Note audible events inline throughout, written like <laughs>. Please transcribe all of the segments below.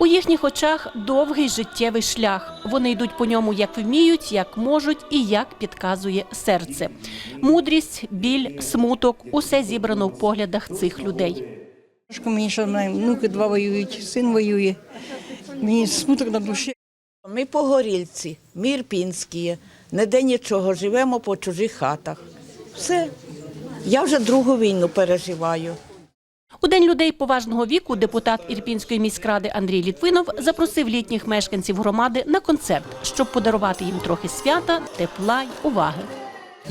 У їхніх очах довгий життєвий шлях. Вони йдуть по ньому як вміють, як можуть і як підказує серце. Мудрість, біль, смуток усе зібрано в поглядах цих людей. Трошки мені що в внуки два воюють, син воює. Мені смуток на душі. Ми погорільці, мірпінські, ніде нічого, живемо по чужих хатах. Все. Я вже другу війну переживаю. У день людей поважного віку депутат Ірпінської міськради Андрій Літвинов запросив літніх мешканців громади на концерт, щоб подарувати їм трохи свята, тепла й уваги.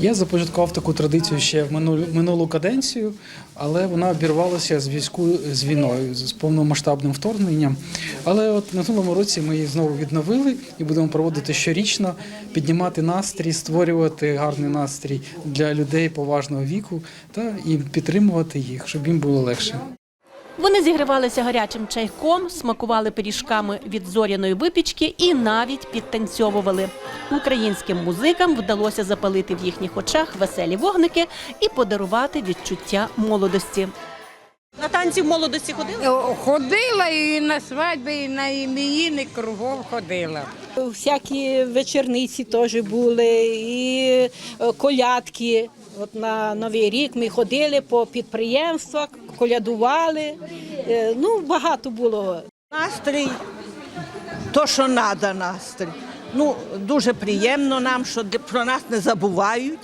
Я започаткував таку традицію ще в минулу, минулу каденцію, але вона обірвалася в зв'язку з війною, з повномасштабним вторгненням. Але от на минулому році ми її знову відновили і будемо проводити щорічно, піднімати настрій, створювати гарний настрій для людей поважного віку та і підтримувати їх, щоб їм було легше. Вони зігрівалися гарячим чайком, смакували пиріжками від зоряної випічки і навіть підтанцьовували. Українським музикам вдалося запалити в їхніх очах веселі вогники і подарувати відчуття молодості. На танці в молодості ходили? Ходила і на свадьби, і на ім'їни кругом ходила. Всякі вечорниці теж були, і е, колядки. От на Новий рік ми ходили по підприємствах, колядували. Е, Ну, багато було. Настрій, то, що треба настрій. Ну, дуже приємно нам, що про нас не забувають,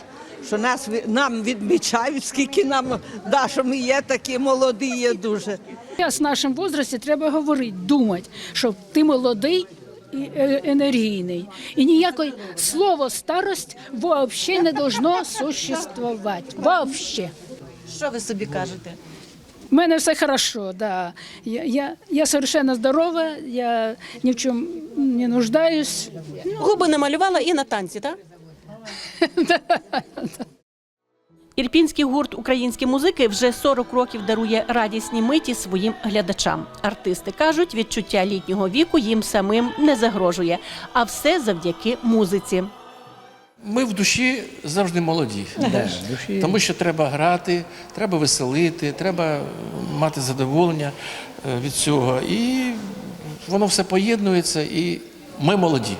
що нас, нам відмічають, скільки нам, да, що ми є такі молоді, є дуже. Зараз в нашому возрасті треба говорити, думати, що ти молодий і е, енергійний. І ніякої слово старость взагалі не должно существувати. Вообще. Що ви собі кажете? У мене все хорошо, да. Я, я, я совершенно здорова, я ні в чому не нуждаюсь. Губи намалювала і на танці, так? <laughs> Ірпінський гурт українські музики вже 40 років дарує радісні миті своїм глядачам. Артисти кажуть, відчуття літнього віку їм самим не загрожує, а все завдяки музиці. Ми в душі завжди молоді, <laughs> тому що треба грати, треба веселити, треба мати задоволення е, від цього. І воно все поєднується, і ми молоді.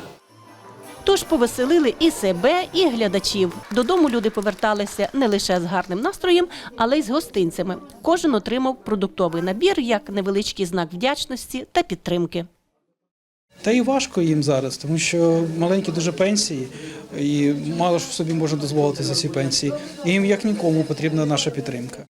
Тож повеселили і себе, і глядачів. Додому люди поверталися не лише з гарним настроєм, але й з гостинцями. Кожен отримав продуктовий набір як невеличкий знак вдячності та підтримки. Та і важко їм зараз, тому що маленькі дуже пенсії, і мало ж собі можна дозволити за ці пенсії. І їм як нікому потрібна наша підтримка.